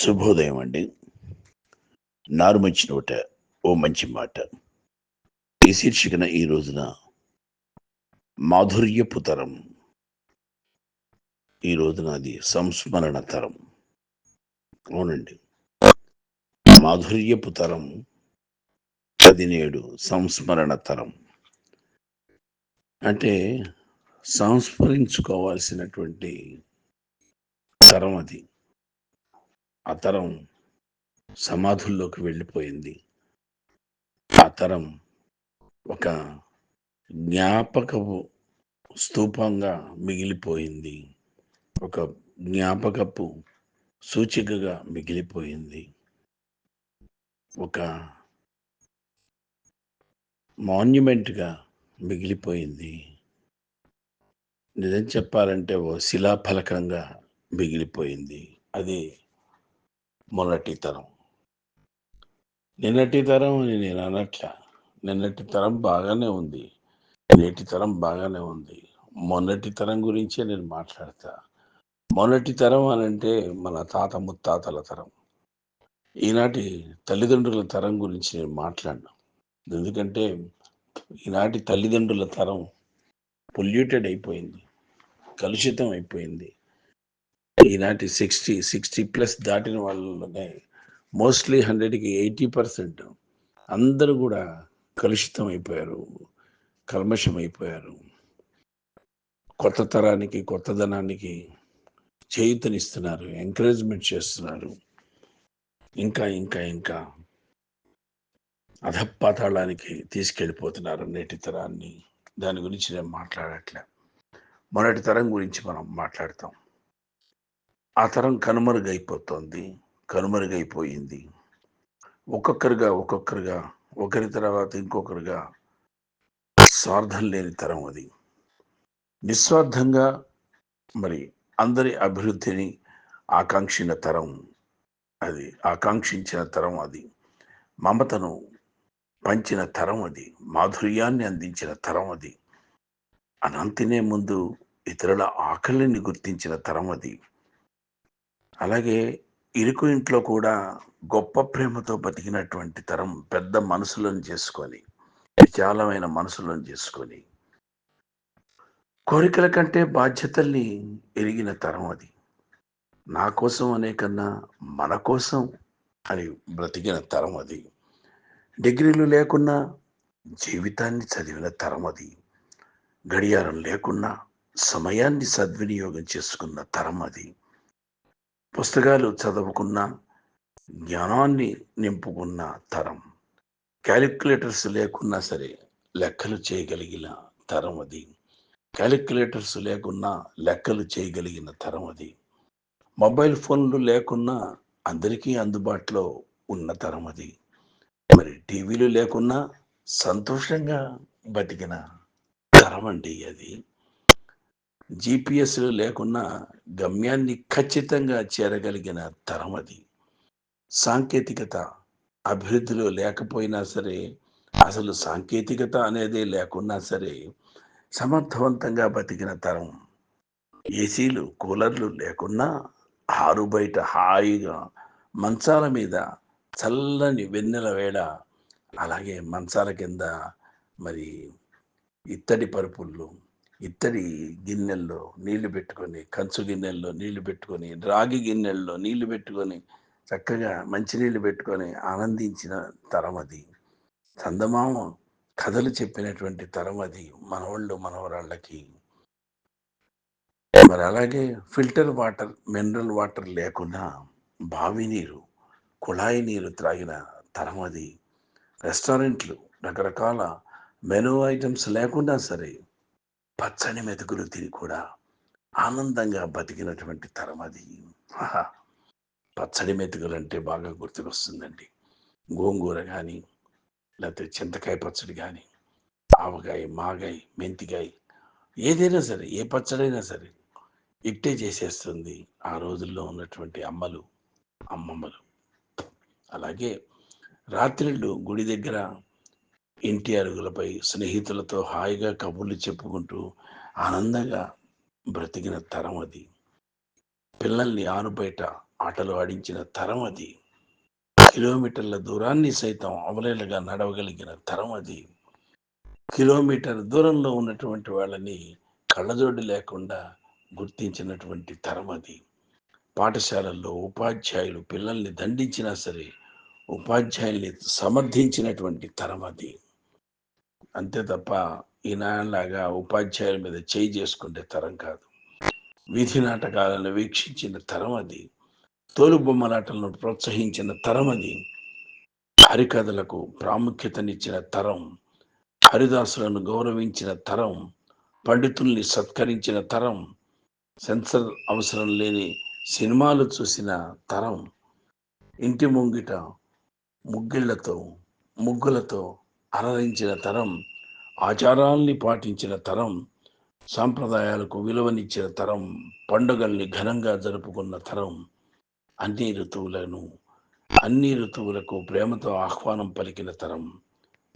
శుభోదయం అండి. నారు మంచి నోట ఓ మంచి మాట. ఈ శీర్షికన ఈ రోజున మాధుర్యపు తరం ఈ రోజున అది సంస్మరణ తరం. అవునండి. మాధుర్యపు తరం పదినేడు సంస్మరణ తరం. అంటే సంస్మరించుకోవాల్సినటువంటి తరం అది. ఆ తరం సమాధుల్లోకి వెళ్ళిపోయింది. ఆ తరం ఒక జ్ఞాపకపు స్తూపంగా మిగిలిపోయింది. ఒక జ్ఞాపకపు సూచికగా మిగిలిపోయింది. ఒక మాన్యుమెంట్గా మిగిలిపోయింది. నిజం చెప్పాలంటే ఓ శిలాఫలకంగా మిగిలిపోయింది. అది మొన్నటి తరం. నిన్నటి తరం అని నేను అనట్లా. నిన్నటి తరం బాగానే ఉంది. నేటి తరం బాగానే ఉంది. మొన్నటి తరం గురించే నేను మాట్లాడతా. మొన్నటి తరం అని అంటే మన తాత ముత్తాతల తరం. ఈనాటి తల్లిదండ్రుల తరం గురించి నేను మాట్లాడను. ఎందుకంటే ఈనాటి తల్లిదండ్రుల తరం పొల్యూటెడ్ అయిపోయింది. కలుషితం అయిపోయింది. ఈనాటి సిక్స్టీ సిక్స్టీ ప్లస్ దాటిన వాళ్ళనే మోస్ట్లీ హండ్రెడ్కి ఎయిటీ పర్సెంట్ అందరూ కూడా కలుషితం అయిపోయారు కల్మషం అయిపోయారు. కొత్త తరానికి కొత్తదనానికి చేయుతనిస్తున్నారు ఎంకరేజ్మెంట్ చేస్తున్నారు. ఇంకా ఇంకా ఇంకా అధపాతాళానికి తీసుకెళ్ళిపోతున్నారు నేటి తరాన్ని. దాని గురించి నేను మాట్లాడట్లే. మొన్నటి తరం గురించి మనం మాట్లాడతాం. ఆ తరం కనుమరుగైపోతుంది కనుమరుగైపోయింది. ఒక్కొక్కరుగా ఒక్కొక్కరుగా ఒకరి తర్వాత ఇంకొకరుగా స్వార్థం లేని తరం అది. నిస్వార్థంగా మరి అందరి అభివృద్ధిని ఆకాంక్షిన తరం అది ఆకాంక్షించిన తరం అది. మమతను పంచిన తరం అది మాధుర్యాన్ని అందించిన తరం అది. అనంతినే ముందు ఇతరుల ఆకలిని గుర్తించిన తరం అది. అలాగే ఇరుకు ఇంట్లో కూడా గొప్ప ప్రేమతో బతికినటువంటి తరం పెద్ద మనసులను చేసుకొని విశాలమైన మనసులను చేసుకొని కోరికల కంటే బాధ్యతల్ని ఎరిగిన తరం అది. నా కోసం అనే కన్నా మన కోసం అని బ్రతికిన తరం అది. డిగ్రీలు లేకున్నా జీవితాన్ని చదివిన తరం అది. గడియారం లేకున్నా సమయాన్ని సద్వినియోగం చేసుకున్న తరం అది. పుస్తకాలు చదువుకున్న జ్ఞానాన్ని నింపుకున్న తరం. క్యాలిక్యులేటర్స్ లేకున్నా సరే లెక్కలు చేయగలిగిన తరం అది. క్యాలిక్యులేటర్స్ లేకున్నా లెక్కలు చేయగలిగిన తరం అది. మొబైల్ ఫోన్లు లేకున్నా అందరికీ అందుబాటులో ఉన్న తరం అది. మరి టీవీలు లేకున్నా సంతోషంగా బతికిన తరం అండి అది. జిపిఎస్లు లేకున్నా గమ్యాన్ని ఖచ్చితంగా చేరగలిగిన తరం అది. సాంకేతికత అభివృద్ధిలో లేకపోయినా సరే అసలు సాంకేతికత అనేది లేకున్నా సరే సమర్థవంతంగా బతికిన తరం. ఏసీలు కూలర్లు లేకున్నా ఆరు బయట హాయిగా మంచాల మీద చల్లని వెన్నెల వేడ అలాగే మంచాల కింద మరి ఇత్తడి పరుపుళ్ళు ఇత్తడి గిన్నెల్లో నీళ్ళు పెట్టుకొని కంచు గిన్నెల్లో నీళ్ళు పెట్టుకొని రాగి గిన్నెల్లో నీళ్ళు పెట్టుకొని చక్కగా మంచినీళ్ళు పెట్టుకొని ఆనందించిన తరం అది. చందమామ కథలు చెప్పినటువంటి తరం అది మనవాళ్ళు మనవరాళ్ళకి. మరి అలాగే ఫిల్టర్ వాటర్ మినరల్ వాటర్ లేకుండా బావి నీరు కుళాయి నీరు త్రాగిన తరం అది. రెస్టారెంట్లు రకరకాల మెనూ ఐటమ్స్ లేకుండా సరే పచ్చని మెతుకులు తిని కూడా ఆనందంగా బతికినటువంటి తరం అది. పచ్చడి మెతుకులు అంటే బాగా గుర్తుకొస్తుందండి. గోంగూర కానీ లేకపోతే చింతకాయ పచ్చడి కానీ ఆవకాయ మాగాయ మెంతికాయ ఏదైనా సరే ఏ పచ్చడైనా సరే ఇట్టే చేసేస్తుంది ఆ రోజుల్లో ఉన్నటువంటి అమ్మలు అమ్మమ్మలు. అలాగే రాత్రిళ్ళు గుడి దగ్గర ఇంటి అరుగులపై స్నేహితులతో హాయిగా కబుర్లు చెప్పుకుంటూ ఆనందంగా బ్రతికిన తరం అది. పిల్లల్ని ఆనుబయట ఆటలు ఆడించిన తరం అది. కిలోమీటర్ల దూరాన్ని సైతం అవలేలుగా నడవగలిగిన తరం అది. కిలోమీటర్ దూరంలో ఉన్నటువంటి వాళ్ళని కళ్ళజోడు లేకుండా గుర్తించినటువంటి తరం అది. పాఠశాలల్లో ఉపాధ్యాయులు పిల్లల్ని దండించినా సరే ఉపాధ్యాయుల్ని సమర్థించినటువంటి తరం అది. అంతే తప్ప ఈనాలాగా ఉపాధ్యాయుల మీద చేయి చేసుకుంటే తరం కాదు. వీధి నాటకాలను వీక్షించిన తరం అది. తోలు బొమ్మలాటలను ప్రోత్సహించిన తరం అది. హరికథలకు ప్రాముఖ్యతనిచ్చిన తరం. హరిదాసులను గౌరవించిన తరం. పండితుల్ని సత్కరించిన తరం. సెన్సర్ అవసరం లేని సినిమాలు చూసిన తరం. ఇంటి ముంగిట ముగ్గిళ్ళతో ముగ్గులతో అనరించిన తరం ఆచారాల్ని పాటించిన తరం సాంప్రదాయాలకు విలువనిచ్చిన తరం పండుగల్ని ఘనంగా జరుపుకున్న తరం అన్ని ఋతువులను అన్ని ఋతువులకు ప్రేమతో ఆహ్వానం పలికిన తరం.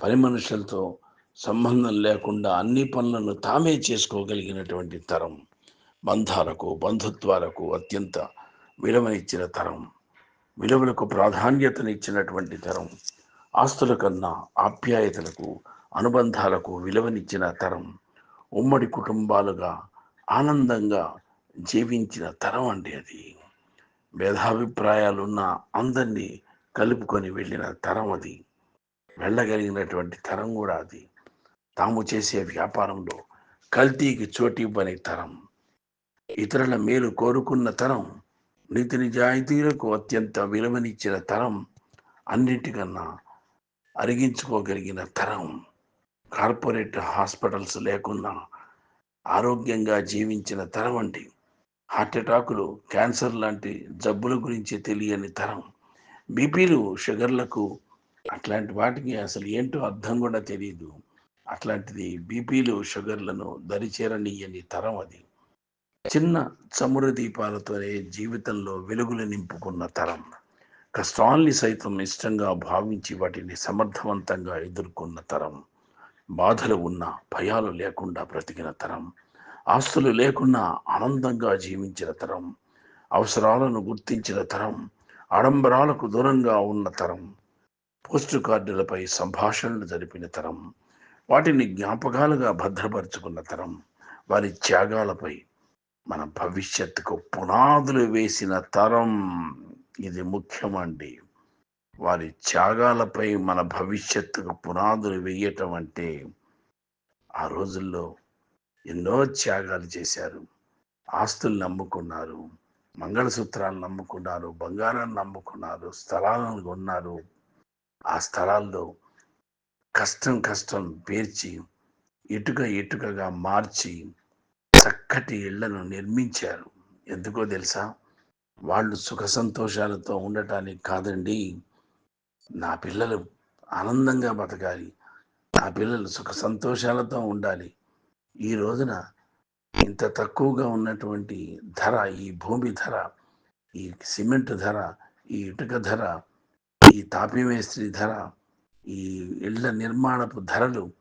పని మనుషులతో సంబంధం లేకుండా అన్ని పనులను తామే చేసుకోగలిగినటువంటి తరం. బంధాలకు బంధుత్వాలకు అత్యంత విలువనిచ్చిన తరం. విలువలకు ప్రాధాన్యతనిచ్చినటువంటి తరం. ఆస్తుల కన్నా ఆప్యాయతలకు అనుబంధాలకు విలువనిచ్చిన తరం ఉమ్మడి కుటుంబాలుగా ఆనందంగా జీవించిన తరం అండి అది. భేదాభిప్రాయాలున్న అందరినీ కలుపుకొని వెళ్ళిన తరం అది. వెళ్ళగలిగినటువంటి తరం కూడా అది. తాము చేసే వ్యాపారంలో కల్తీకి చోటు ఇవ్వని తరం. ఇతరుల మేలు కోరుకున్న తరం నీతి నిజాయితీలకు అత్యంత విలువనిచ్చిన తరం అన్నిటికన్నా అరిగించుకోగలిగిన తరం. కార్పొరేట్ హాస్పిటల్స్ లేకుండా ఆరోగ్యంగా జీవించిన తరం అండి. హార్ట్ అటాకులు క్యాన్సర్ లాంటి జబ్బుల గురించి తెలియని తరం. బీపీలు షుగర్లకు అట్లాంటి వాటికి అసలు ఏంటో అర్థం కూడా తెలియదు అట్లాంటిది బీపీలు షుగర్లను దరిచేరనీయని తరం అది. చిన్న చమురు దీపాలతోనే జీవితంలో వెలుగులు నింపుకున్న తరం. కష్టాల్ని సైతం ఇష్టంగా భావించి వాటిని సమర్థవంతంగా ఎదుర్కొన్న తరం బాధలు ఉన్న భయాలు లేకుండా బ్రతికిన తరం ఆస్తులు లేకున్నా ఆనందంగా జీవించిన తరం అవసరాలను గుర్తించిన తరం ఆడంబరాలకు దూరంగా ఉన్న తరం పోస్టు కార్డులపై సంభాషణలు జరిపిన తరం వాటిని జ్ఞాపకాలుగా భద్రపరుచుకున్న తరం వారి త్యాగాలపై మన భవిష్యత్తుకు పునాదులు వేసిన తరం. ఇది ముఖ్యమండి. వారి త్యాగాలపై మన భవిష్యత్తుకు పునాదులు వేయటం అంటే ఆ రోజుల్లో ఎన్నో త్యాగాలు చేశారు. ఆస్తులు నమ్ముకున్నారు మంగళసూత్రాలు నమ్ముకున్నారు బంగారాన్ని నమ్ముకున్నారు స్థలాలను కొన్నారు. ఆ స్థలాల్లో కష్టం కష్టం పేర్చి ఇటుక ఇటుకగా మార్చి చక్కటి ఇళ్ళను నిర్మించారు. ఎందుకో తెలుసా? వాళ్ళు సుఖ సంతోషాలతో ఉండటానికి కాదండి. నా పిల్లలు ఆనందంగా బతకాలి. నా పిల్లలు సుఖ సంతోషాలతో ఉండాలి. ఈ రోజున ఇంత తక్కువగా ఉన్నటువంటి ధర ఈ భూమి ధర ఈ సిమెంట్ ధర ఈ ఇటుక ధర ఈ తాపిమేస్త్రి ధర ఈ ఇళ్ళ నిర్మాణపు ధరలు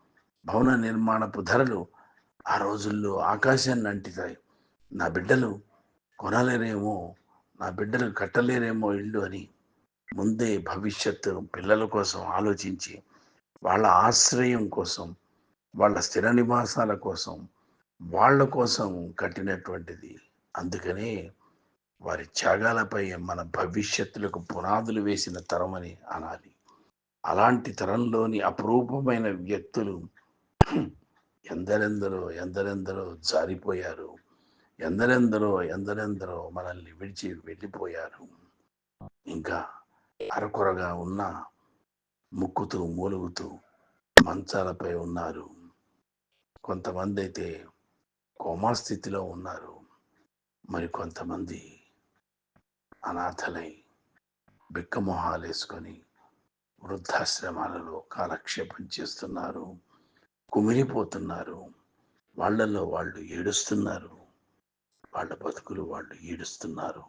భవన నిర్మాణపు ధరలు ఆ రోజుల్లో ఆకాశాన్ని అంటుతాయి. నా బిడ్డలు కొనలేరేమో నా బిడ్డలు కట్టలేరేమో ఇల్లు అని ముందే భవిష్యత్తు పిల్లల కోసం ఆలోచించి వాళ్ళ ఆశ్రయం కోసం వాళ్ళ స్థిర నివాసాల కోసం వాళ్ళ కోసం కట్టినటువంటిది. అందుకనే వారి త్యాగాలపై మన భవిష్యత్తులకు పునాదులు వేసిన తరం అని అనాలి. అలాంటి తరంలోని అపురూపమైన వ్యక్తులు ఎందరెందరో ఎందరెందరో జారిపోయారు. ఎందరెందరో ఎందరెందరో మనల్ని విడిచి వెళ్ళిపోయారు. ఇంకా అరకొరగా ఉన్న ముక్కుతూ మూలుగుతూ మంచాలపై ఉన్నారు. కొంతమంది అయితే కోమా స్థితిలో ఉన్నారు. మరి కొంతమంది అనాథలై బిక్కమొహాలు వేసుకొని వృద్ధాశ్రమాలలో కాలక్షేపం చేస్తున్నారు. కుమిలిపోతున్నారు. వాళ్ళల్లో వాళ్ళు ఏడుస్తున్నారు. వాళ్ళ బతుకులు వాళ్ళు ఈడుస్తున్నారు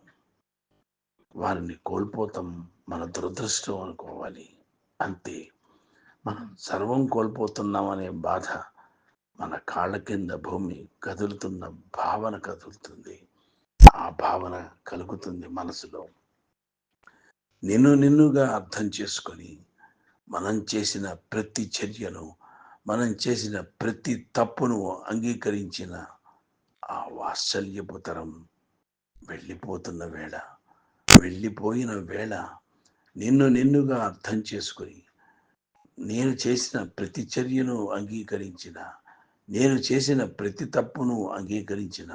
వారిని కోల్పోతాం మన దురదృష్టం అనుకోవాలి. అంతే. మనం సర్వం కోల్పోతున్నామనే బాధ మన కాళ్ళ కింద భూమి కదులుతున్న భావన కదులుతుంది. ఆ భావన కలుగుతుంది మనసులో. నిన్ను నిన్నుగా అర్థం చేసుకొని మనం చేసిన ప్రతి చర్యను మనం చేసిన ప్రతి తప్పును అంగీకరించిన ఆ వాత్సల్యపు తరం వెళ్ళిపోతున్న వేళ వెళ్ళిపోయిన వేళ నిన్ను నిన్నుగా అర్థం చేసుకొని నేను చేసిన ప్రతి చర్యను అంగీకరించిన నేను చేసిన ప్రతి తప్పును అంగీకరించిన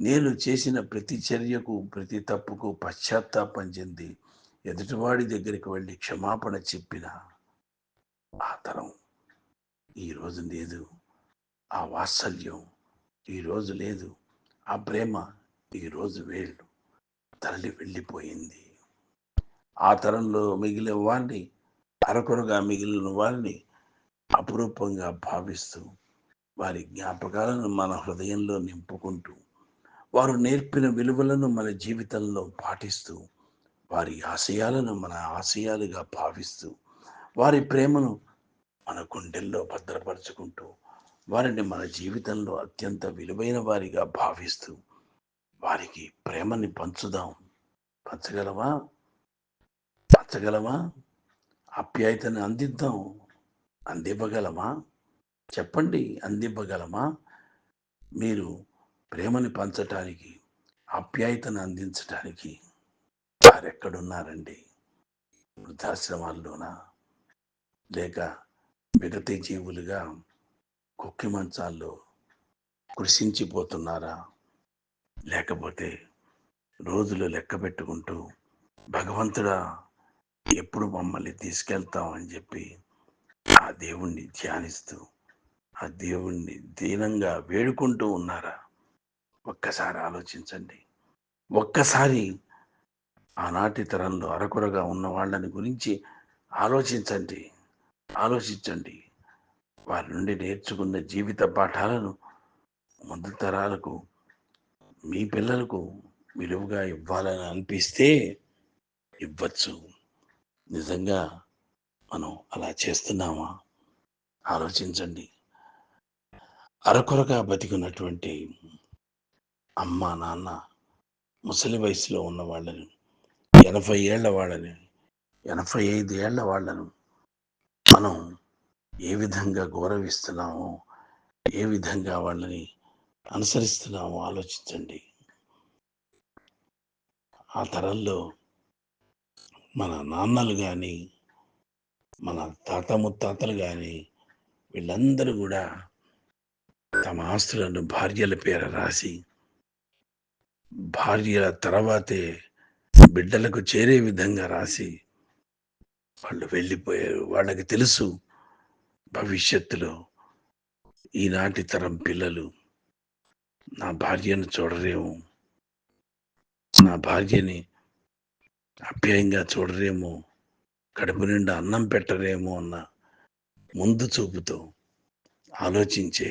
నేను చేసిన ప్రతి చర్యకు ప్రతి తప్పుకు పశ్చాత్తాపం చెంది ఎదుటివాడి దగ్గరికి వెళ్ళి క్షమాపణ చెప్పిన ఆ తరం ఈరోజు లేదు. ఆ వాత్సల్యం ఈరోజు లేదు. ఆ ప్రేమ ఈరోజు వేళ్ళు తరలి వెళ్ళిపోయింది. ఆ తరంలో మిగిలిన వారిని అరకొరగా మిగిలిన వారిని అపురూపంగా భావిస్తూ వారి జ్ఞాపకాలను మన హృదయంలో నింపుకుంటూ వారు నేర్పిన విలువలను మన జీవితంలో పాటిస్తూ వారి ఆశయాలను మన ఆశయాలుగా భావిస్తూ వారి ప్రేమను మన గుండెల్లో భద్రపరుచుకుంటూ వారిని మన జీవితంలో అత్యంత విలువైన వారిగా భావిస్తూ వారికి ప్రేమని పంచుదాం. పంచగలవా పంచగలవా ఆప్యాయతను అందిద్దాం. అందివ్వగలమా? చెప్పండి అందివ్వగలమా? మీరు ప్రేమని పంచటానికి ఆప్యాయతను అందించటానికి వారెక్కడున్నారండి? వృద్ధాశ్రమాల్లోనా? లేక మిగతా జీవులుగా కుక్కి మంచాల్లో కృషించిపోతున్నారా? లేకపోతే రోజులు లెక్క పెట్టుకుంటూ భగవంతుడా ఎప్పుడు మమ్మల్ని తీసుకెళ్తాం అని చెప్పి ఆ దేవుణ్ణి ధ్యానిస్తూ ఆ దేవుణ్ణి దీనంగా వేడుకుంటూ ఉన్నారా? ఒక్కసారి ఆలోచించండి. ఒక్కసారి ఆనాటి తరంలో అరకొరగా ఉన్న వాళ్ళని గురించి ఆలోచించండి. ఆలోచించండి. వారి నుండి నేర్చుకున్న జీవిత పాఠాలను ముందు తరాలకు మీ పిల్లలకు విలువగా ఇవ్వాలని అనిపిస్తే ఇవ్వచ్చు. నిజంగా మనం అలా చేస్తున్నామా? ఆలోచించండి. అరకొరగా బతికున్నటువంటి అమ్మ నాన్న ముసలి వయసులో ఉన్న వాళ్ళని ఎనభై ఏళ్ళ వాళ్ళని ఎనభై ఐదు ఏళ్ళ వాళ్ళను మనం ఏ విధంగా గౌరవిస్తున్నామో ఏ విధంగా వాళ్ళని అనుసరిస్తున్నామో ఆలోచించండి. ఆ తరంలో మన నాన్నలు కానీ మన తాత ముత్తాతలు కానీ వీళ్ళందరూ కూడా తమ ఆస్తులను భార్యల పేర రాసి భార్యల తర్వాతే బిడ్డలకు చేరే విధంగా రాసి వాళ్ళు వెళ్ళిపోయారు. వాళ్ళకి తెలుసు భవిష్యత్తులో ఈనాటి తరం పిల్లలు నా భార్యను చూడరేమో నా భార్యని అప్యాయంగా చూడరేమో కడుపు నిండా అన్నం పెట్టరేమో అన్న ముందు చూపుతో ఆలోచించే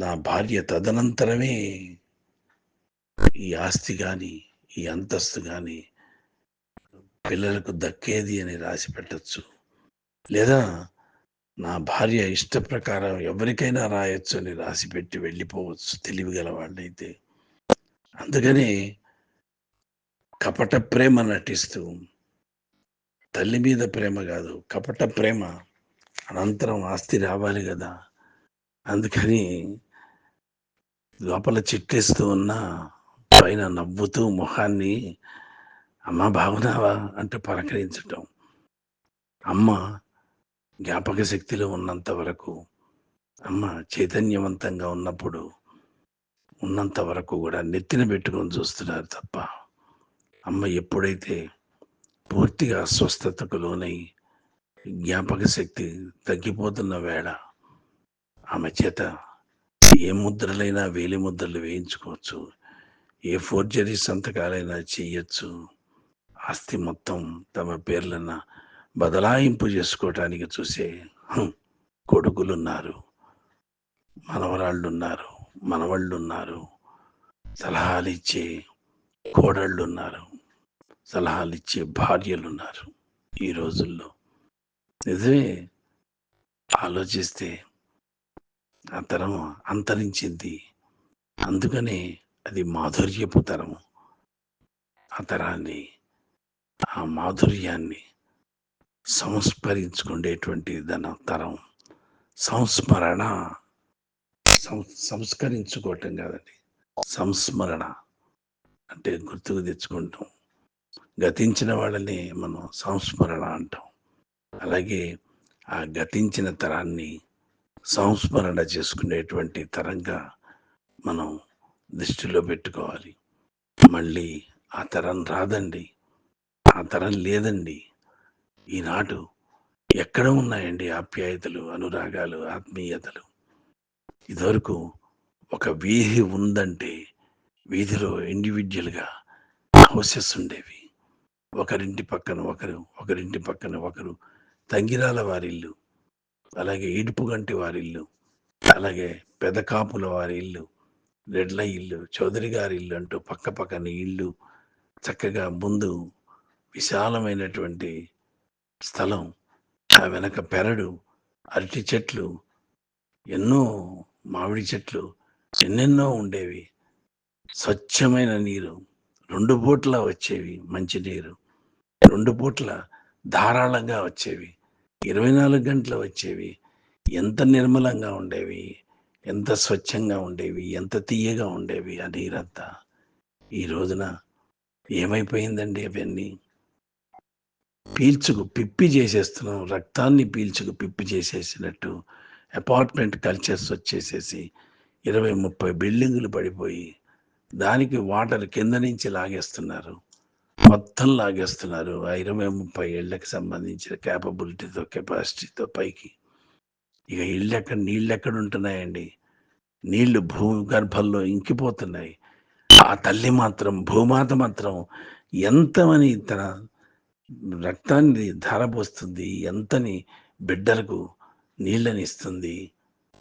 నా భార్య తదనంతరమే ఈ ఆస్తి కానీ ఈ అంతస్తు కానీ పిల్లలకు దక్కేది అని రాసి పెట్టచ్చు. లేదా నా భార్య ఇష్ట ప్రకారం ఎవరికైనా రాయొచ్చు అని రాసి పెట్టి వెళ్ళిపోవచ్చు తెలివిగల వాళ్ళైతే. అందుకని కపట ప్రేమ నటిస్తూ తల్లి మీద ప్రేమ కాదు కపట ప్రేమ అనంతరం ఆస్తి రావాలి కదా. అందుకని లోపల చిట్లేస్తూ ఉన్న పైన నవ్వుతూ ముఖాన్ని అమ్మ బాగున్నావా? అంటూ పలకరించటం. అమ్మ జ్ఞాపక శక్తిలో ఉన్నంత వరకు అమ్మ చైతన్యవంతంగా ఉన్నప్పుడు ఉన్నంత వరకు కూడా నెత్తిన పెట్టుకొని చూస్తున్నారు తప్ప అమ్మ ఎప్పుడైతే పూర్తిగా అస్వస్థతకు లోనై జ్ఞాపక శక్తి తగ్గిపోతున్న వేళ ఆమె చేత ఏ ముద్రలైనా వేలి ముద్రలు వేయించుకోవచ్చు ఏ ఫోర్జరీ సంతకాలైనా చేయొచ్చు. ఆస్తి మొత్తం తమ పేర్లన్న బదలాయింపు చేసుకోవటానికి చూసే కొడుకులున్నారు. మనవరాళ్ళు ఉన్నారు మనవాళ్ళు ఉన్నారు సలహాలు ఇచ్చే కోడళ్ళు ఉన్నారు సలహాలు ఇచ్చే భార్యలు ఉన్నారు ఈ రోజుల్లో నిజమే ఆలోచిస్తే ఆ తరం అంతరించింది. అందుకనే అది మాధుర్యపు తరము. ఆ తరాన్ని ఆ మాధుర్యాన్ని సంస్మరించుకునేటువంటి ధన తరం. సంస్మరణ. సం సంస్కరించుకోవటం కాదండి. సంస్మరణ. అంటే గుర్తుకు తెచ్చుకుంటాం. గతించిన వాళ్ళని మనం సంస్మరణ అంటాం. అలాగే ఆ గతించిన తరాన్ని సంస్మరణ చేసుకునేటువంటి తరంగా మనం దృష్టిలో పెట్టుకోవాలి. మళ్ళీ ఆ తరం రాదండి. ఆ తరం లేదండి. ఈనాడు ఎక్కడ ఉన్నాయండి ఆప్యాయతలు అనురాగాలు ఆత్మీయతలు? ఇదివరకు ఒక వీధి ఉందంటే వీధిలో ఇండివిజువల్గా హౌసెస్ ఉండేవి. ఒకరింటి పక్కన ఒకరు ఒకరింటి పక్కన ఒకరు తంగిరాల వారిల్లు అలాగే ఇడుపుగంటి వారిల్లు అలాగే పెదకాపుల వారి ఇల్లు రెడ్ల ఇల్లు చౌదరి గారి ఇల్లు అంటూ పక్క పక్కన ఇల్లు చక్కగా ముందు విశాలమైనటువంటి స్థలం ఆ వెనక పెరడు అరటి చెట్లు ఎన్నో మామిడి చెట్లు ఎన్నెన్నో ఉండేవి. స్వచ్ఛమైన నీరు రెండు పూట్ల వచ్చేవి మంచి నీరు రెండు పూట్ల ధారాళంగా వచ్చేవి ఇరవై నాలుగు గంటలు వచ్చేవి. ఎంత నిర్మలంగా ఉండేవి ఎంత స్వచ్ఛంగా ఉండేవి ఎంత తీయగా ఉండేవి ఆ నీరంతా. ఈ రోజున ఏమైపోయిందండి అవన్నీ? పీల్చుకు పిప్పి చేసేస్తున్నాం రక్తాన్ని పీల్చుకు పిప్పి చేసేసినట్టు అపార్ట్మెంట్ కల్చర్స్ వచ్చేసేసి ఇరవై ముప్పై బిల్డింగులు పడిపోయి దానికి వాటర్ కింద నుంచి లాగేస్తున్నారు. మొత్తం లాగేస్తున్నారు ఆ ఇరవై ముప్పై ఏళ్ళకి సంబంధించిన క్యాపబిలిటీతో కెపాసిటీతో పైకి. ఇక ఇళ్ళు ఎక్కడ నీళ్ళు ఎక్కడ ఉంటున్నాయండి నీళ్ళు భూగర్భంలో ఇంకిపోతున్నాయి. ఆ తల్లి మాత్రం భూమాత మాత్రం ఎంతమని తన రక్తాన్ని ధారపోస్తుంది ఎంతని బిడ్డలకు నీళ్ళని ఇస్తుంది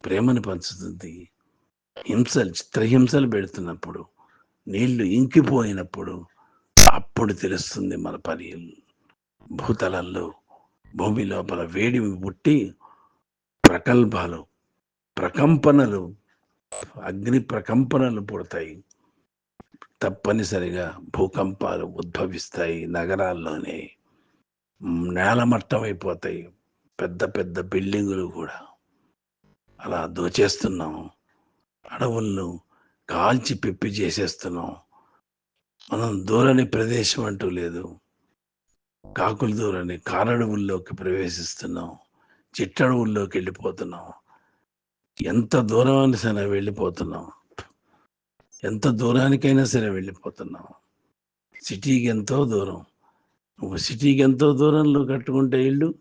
ప్రేమను పంచుతుంది. హింసలు చిత్రహింసలు పెడుతున్నప్పుడు నీళ్ళు ఇంకిపోయినప్పుడు అప్పుడు తెలుస్తుంది మన పని. భూతలంలో భూమి లోపల వేడి పుట్టి ప్రకల్పాలు ప్రకంపనలు అగ్ని ప్రకంపనలు పుడతాయి. తప్పనిసరిగా భూకంపాలు ఉద్భవిస్తాయి నగరాల్లోనే. నేలమట్టం అయిపోతాయి. పెద్ద పెద్ద బిల్డింగులు కూడా. అలా దోచేస్తున్నాం. అడవులను కాల్చి పిప్పి చేసేస్తున్నాం. మనం దూరని ప్రదేశం అంటూ లేదు. కాకులు దూరని కారడవుల్లోకి ప్రవేశిస్తున్నాం. చిట్టడవుల్లోకి వెళ్ళిపోతున్నాం. ఎంత దూరం సరే వెళ్ళిపోతున్నాం. ఎంత దూరానికైనా సరే వెళ్ళిపోతున్నాం. సిటీకి ఎంతో దూరం. ఒక సిటీకి ఎంతో దూరంలో కట్టుకుంటే ఇల్లు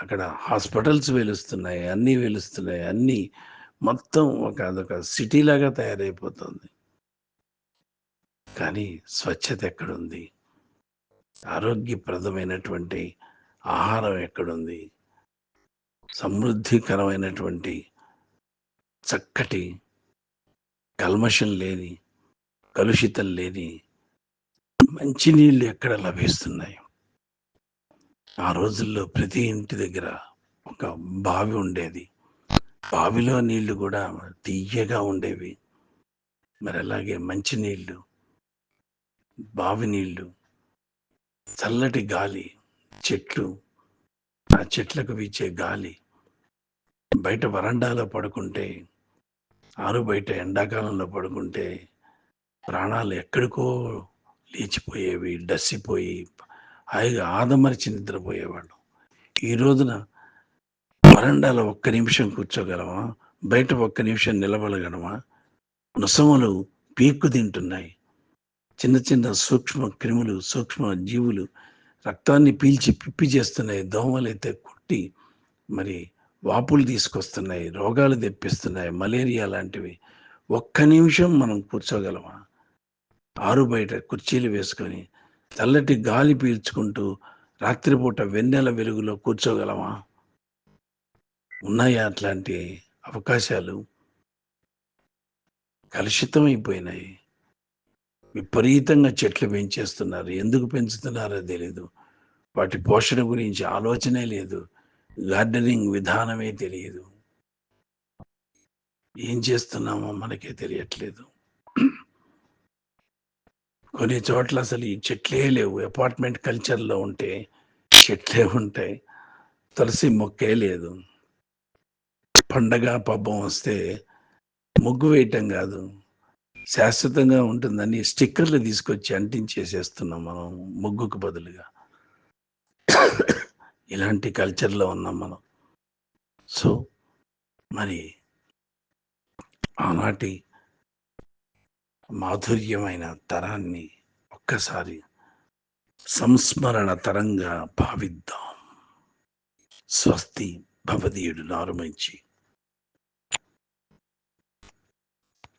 అక్కడ హాస్పిటల్స్ వెలుస్తున్నాయి అన్నీ వెలుస్తున్నాయి అన్నీ మొత్తం ఒక అదొక సిటీ లాగా తయారైపోతుంది. కానీ స్వచ్ఛత ఎక్కడుంది? ఆరోగ్యప్రదమైనటువంటి ఆహారం ఎక్కడుంది? సమృద్ధికరమైనటువంటి చక్కటి కల్మషం లేని కలుషితం లేని మంచినీళ్ళు ఎక్కడ లభిస్తున్నాయి? ఆ రోజుల్లో ప్రతి ఇంటి దగ్గర ఒక బావి ఉండేది. బావిలో నీళ్ళు కూడా తీయగా ఉండేవి. మరి అలాగే మంచినీళ్ళు బావి నీళ్ళు చల్లటి గాలి చెట్లు ఆ చెట్లకు వీచే గాలి. బయట వరండాలో పడుకుంటే ఆరు బయట ఎండాకాలంలో పడుకుంటే ప్రాణాలు ఎక్కడికో లేచిపోయేవి డస్సిపోయి హాయిగా ఆదమరిచి నిద్రపోయేవాడు ఈ రోజున వరండాలో ఒక్క నిమిషం కూర్చోగలమా? బయట ఒక్క నిమిషం నిలబడగలమా? నొసములు పీక్కు తింటున్నాయి. చిన్న చిన్న సూక్ష్మ క్రిములు సూక్ష్మ జీవులు రక్తాన్ని పీల్చి పిప్పి చేస్తున్నాయి. దోమలైతే కుట్టి మరి వాపులు తీసుకొస్తున్నాయి. రోగాలు తెప్పిస్తున్నాయి. మలేరియా లాంటివి. ఒక్క నిమిషం మనం కూర్చోగలమా? ఆరు బయట కుర్చీలు వేసుకొని చల్లటి గాలి పీల్చుకుంటూ రాత్రిపూట వెన్నెల వెలుగులో కూర్చోగలమా? ఉన్నాయా అట్లాంటి అవకాశాలు? కలుషితమైపోయినాయి. విపరీతంగా చెట్లు పెంచేస్తున్నారు. ఎందుకు పెంచుతున్నారో తెలీదు. వాటి పోషణ గురించి ఆలోచనే లేదు. గార్డెనింగ్ విధానమే తెలియదు ఏం చేస్తున్నామో మనకే తెలియట్లేదు. కొన్ని చోట్ల అసలు ఈ చెట్లే లేవు. అపార్ట్మెంట్ కల్చర్లో ఉంటే చెట్లే ఉంటాయి. తులసి మొక్కే లేదు. పండగ పబ్బం వస్తే ముగ్గు వేయటం కాదు. శాశ్వతంగా ఉంటుందని స్టిక్కర్లు తీసుకొచ్చి అంటించేసేస్తున్నాం మనం ముగ్గుకు బదులుగా. ఇలాంటి కల్చర్లో ఉన్నాం మనం. సో మరి ఆనాటి మాధుర్యమైన తరాన్ని ఒక్కసారి సంస్మరణ తరంగా భావిద్దాం. స్వస్తి భవదీయుడు నారుమంచి